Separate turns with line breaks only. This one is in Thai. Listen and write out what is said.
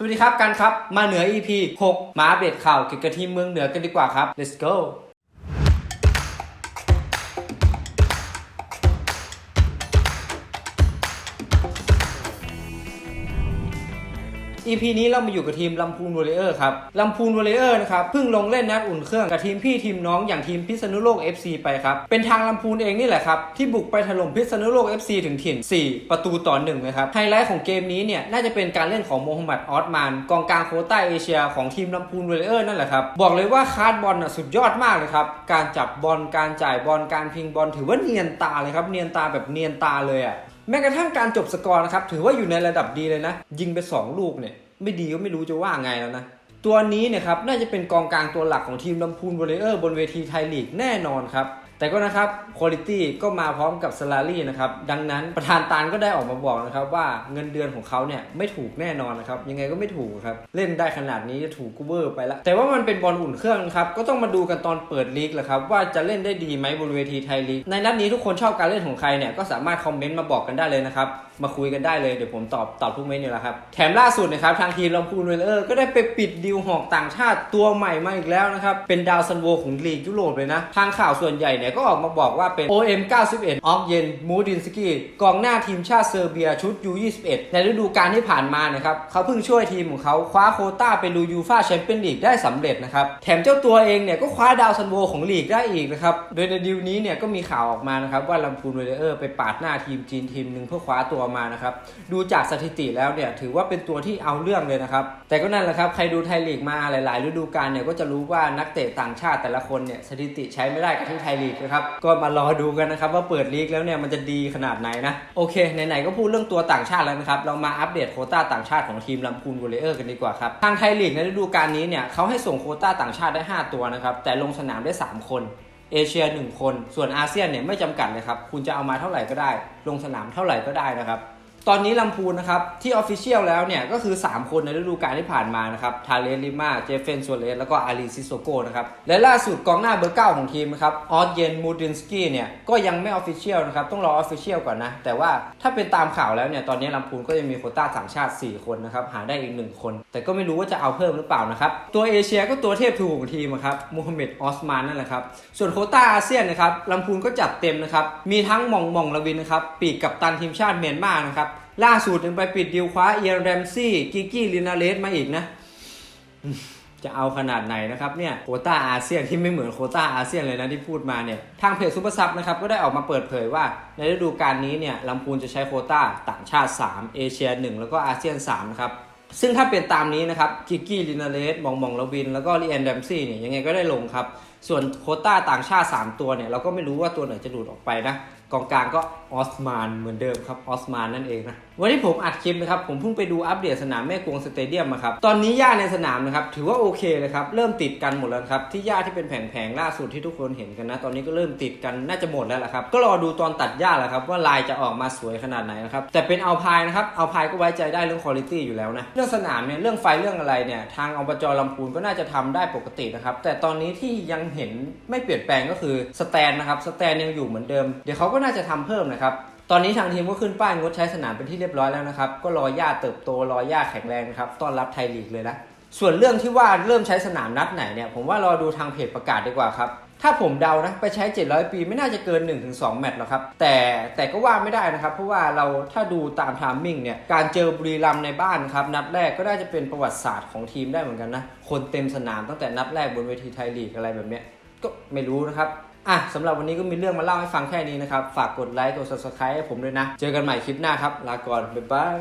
สวัสดีครับกันครับ มาเหนือ EP 6 มาอัปเดตข่าวเกี่ยวกับทีมเมืองเหนือกันดีกว่าครับ let's go EP นี้เรามาอยู่กับทีมลำพูนวอลเลเยอร์ครับลำพูนวอลเลเยอร์นะครับเพิ่งลงเล่นนัดอุ่นเครื่องกับทีมพี่ทีมน้องอย่างทีมพิษณุโลก FC ไปครับ เป็นทางลำพูนเองนี่แหละครับ ที่บุกไปถล่มพิษณุโลก FC ถึงถิ่น 4 ประตูต่อหนึ่งเลยครับ ไฮไลท์ของเกมนี้เนี่ยน่าจะเป็นการเล่นของโมฮัมหมัดออสมานกองกลางโคต้าเอเชียของทีมลำพูนวอลเลเยอร์นั่นแหละครับบอกเลยว่าคาร์ดบอลน่ะสุดยอดมากเลยครับการจับบอลการจ่ายบอลการพิงบอลถือว่าเนียนตาเลยครับเนียนตาแบบเนียนตาเลยอะ แม้กระทั่งการจบสกอร์นะครับ ถือว่าอยู่ในระดับดีเลยนะ ยิงไป 2 ลูกเนี่ย ไม่ดีก็ไม่รู้จะว่าไงแล้วนะ ตัวนี้เนี่ยครับ น่าจะเป็นกองกลางตัวหลักของทีมลำพูนวอลเลเยอร์บนเวทีไทยลีกแน่นอนครับ แต่ก็นะครับคุณภาพก็มาพร้อมกับสลารี่นะครับ ดังนั้นประธานตาลก็ได้ออกมาบอกนะครับ ว่าเงินเดือนของเขาเนี่ยไม่ถูกแน่นอนนะครับ ยังไงก็ไม่ถูกครับ เล่นได้ขนาดนี้จะถูกกูเวอร์ไปละแต่ว่ามันเป็นบอลอุ่นเครื่องนะครับ ก็ต้องมาดูกันตอนเปิดลีกแหละครับ ว่าจะเล่นได้ดีไหมบนเวทีไทยลีก ในนัดนี้ทุกคนชอบการเล่นของใครเนี่ยก็สามารถคอมเมนต์มาบอกกันได้เลยนะครับ มาคุยกันได้เลยเดี๋ยวผมตอบตอบทุกเมนต์อยู่แล้วครับ แถมล่าสุดนะครับทางทีมลำพูนเวลเลอร์ก็ได้ไปปิดดีลหอกต่างชาติตัวใหม่มาอีกแล้วนะครับเป็นดาวซันโวของลีกยุโรปเลยนะทางข่าวส่วนใหญ่เนี่ยก็ออกมาบอกว่าเป็น OM 91ออกเยนมูดินสกี้กองหน้าทีมชาติเซอร์เบียชุด U21 ในฤดูกาลที่ผ่านมานะครับเขาเพิ่งช่วยทีมของเขาคว้าโคต้าไปลูยูฟาแชมเปี้ยนลีกได้สำเร็จนะครับแถมเจ้าตัวเองเนี่ยก็คว้าดาวซันโวของลีกได้อีกนะครับโดยในดีลนี้เนี่ยก็มีข่าวออกมานะครับว่าลำพูนเวลเลอร์ไปปาดหน้าทีมจีนทีมหนึ่งเพื่อคว้าตัวมานะครับดูจากสถิติแล้วเนี่ยถือว่าเป็นตัวที่เอาเรื่องเลยนะครับแต่ก็นั่นแหละครับใครดูไทยลีกมาหลาย ๆ ฤดูกาลเนี่ยก็จะรู้ว่านักเตะต่างชาติแต่ละคนเนี่ยสถิติใช้ไม่ได้กับที่ไทยลีกนะครับ ก็มารอดูกันนะครับว่าเปิดลีกแล้วเนี่ยมันจะดีขนาดไหนนะ โอเค ไหนๆก็พูดเรื่องตัวต่างชาติแล้วนะครับ เรามาอัปเดตโคต้าต่างชาติของทีมลำพูนวอลเลเยอร์กันดีกว่าครับ ทางไทยลีกในฤดูกาลนี้เนี่ยเขาให้ส่งโคต้าต่างชาติได้ 5 ตัวนะครับ แต่ลงสนามได้ 3 คนเอเชีย 1 คน ส่วนอาเซียนเนี่ยไม่จำกัดเลยครับ คุณจะเอามาเท่าไหร่ก็ได้ ลงสนามเท่าไหร่ก็ได้นะครับ ตอนนี้ลำพูนนะครับ ที่ออฟฟิเชียลแล้วเนี่ย ก็คือ 3 คนในฤดูกาลที่ผ่านมานะครับ ทาเลสลิมา เจฟเฟนซัวเลสแล้วก็อารีซิโซโกนะครับ และล่าสุดกองหน้าเบอร์เก้าของทีมนะครับ ออสเยนมูดินสกี้เนี่ย ก็ยังไม่ออฟฟิเชียลนะครับ ต้องรอออฟฟิเชียลก่อนนะ แต่ว่าถ้าเป็นตามข่าวแล้วเนี่ย ตอนนี้ลำพูนก็ยังมีโคต้าต่างชาติ 4 คนนะครับ หาได้อีก 1 คน แต่ก็ไม่รู้ว่าจะเอาเพิ่มหรือเปล่านะครับ ตัวเอเชียก็ตัวเทพทูของทีมอะครับ มูฮัมหม็ดออสมานนั่นแหละครับ ส่วนโคต้าอาเซียนนะครับลำพูนก็จัดเต็มนะครับ มีทั้งมองมองลวินนะครับ ปีกกับตันทีมชาติเมียนมานะครับ ล่าสุดยังไปปิดดีลคว้าเอียร์แรมซี่กิกกี้ลินาเลสมาอีกนะ จะเอาขนาดไหนนะครับเนี่ยโคต้าอาเซียนที่ไม่เหมือนโคต้าอาเซียนเลยนะที่พูดมาเนี่ย ทางเพจซูเปอร์ซับนะครับก็ได้ออกมาเปิดเผยว่า ในฤดูกาลนี้เนี่ยลำพูนจะใช้โคต้าต่างชาติ 3 เอเชีย 1 แล้วก็อาเซียน3นะครับซึ่งถ้าเป็นตามนี้นะครับกิกกี้ลินาเลสมองมองลวิน แล้วก็ลีแอนแดมซี่เนี่ยยังไงก็ได้ลงครับส่วนโคต้าต่างชาติ 3 ตัวเนี่ยเราก็ไม่รู้ว่าตัวไหนจะหลุดออกไปนะกองกลางก็ออสมานเหมือนเดิมครับออสมานนั่นเองนะวันที่ผมอัดคลิปนะครับผมเพิ่งไปดูอัปเดตสนามแม่กวงสเตเดียมมาครับตอนนี้หญ้าในสนามนะครับถือว่าโอเคเลยครับเริ่มติดกันหมดแล้วครับที่หญ้าที่เป็นแผงๆล่าสุดที่ทุกคนเห็นกันนะตอนนี้ก็เริ่มติดกันน่าจะหมดแล้วแหละครับก็รอดูตอนตัดหญ้าแหละครับว่าลายจะออกมาสวยขนาดไหนนะครับแต่เป็นเอาพายนะครับเอาพายก็ไว้ใจได้เรื่องคุณภาพอยู่แล้วนะเรื่องสนามเนี่ยเรื่องไฟเรื่องอะไรเนี่ยทางอบจลำพูนก็น่าจะทำได้ปกตินะครับแต่ตอนนี้ที่ยังเห็นไม่เปลี่ยนแปลงก็คือสแตนนะครับสแตนยังอยู่เหมือนเดิม เดี๋ยวเขาก็น่าจะทำเพิ่มนะครับตอนนี้ทางทีมก็ขึ้นป้ายงดใช้สนามเป็นที่เรียบร้อยแล้วนะครับ ก็รอหญ้าเติบโตรอหญ้าแข็งแรงนะครับ ต้อนรับไทยลีกเลยนะ ส่วนเรื่องที่ว่าเริ่มใช้สนามนัดไหนเนี่ยผมว่ารอดูทางเพจประกาศดีกว่าครับ ถ้าผมเดานะไปใช้ 700 ปีไม่น่าจะเกิน 1-2 แมตช์หรอกครับ แต่แต่ก็ว่าไม่ได้นะครับ เพราะว่าเราถ้าดูตามไทามมิ่งเนี่ยการเจอบุรีรัมในบ้านครับ นัดแรกก็น่าจะเป็นประวัติศาสตร์ของทีมได้เหมือนกันนะ คนเต็มสนามตั้งแต่นัดแรกบนเวทีไทยลีกอะไรแบบเนี้ยก็ไม่รู้นะครับอะสำหรับวันนี้ก็มีเรื่องมาเล่าให้ฟังแค่นี้นะครับ ฝากกดไลค์กด subscribe ให้ผมด้วยนะ เจอกันใหม่คลิปหน้าครับ ลาก่อน บ๊ายบาย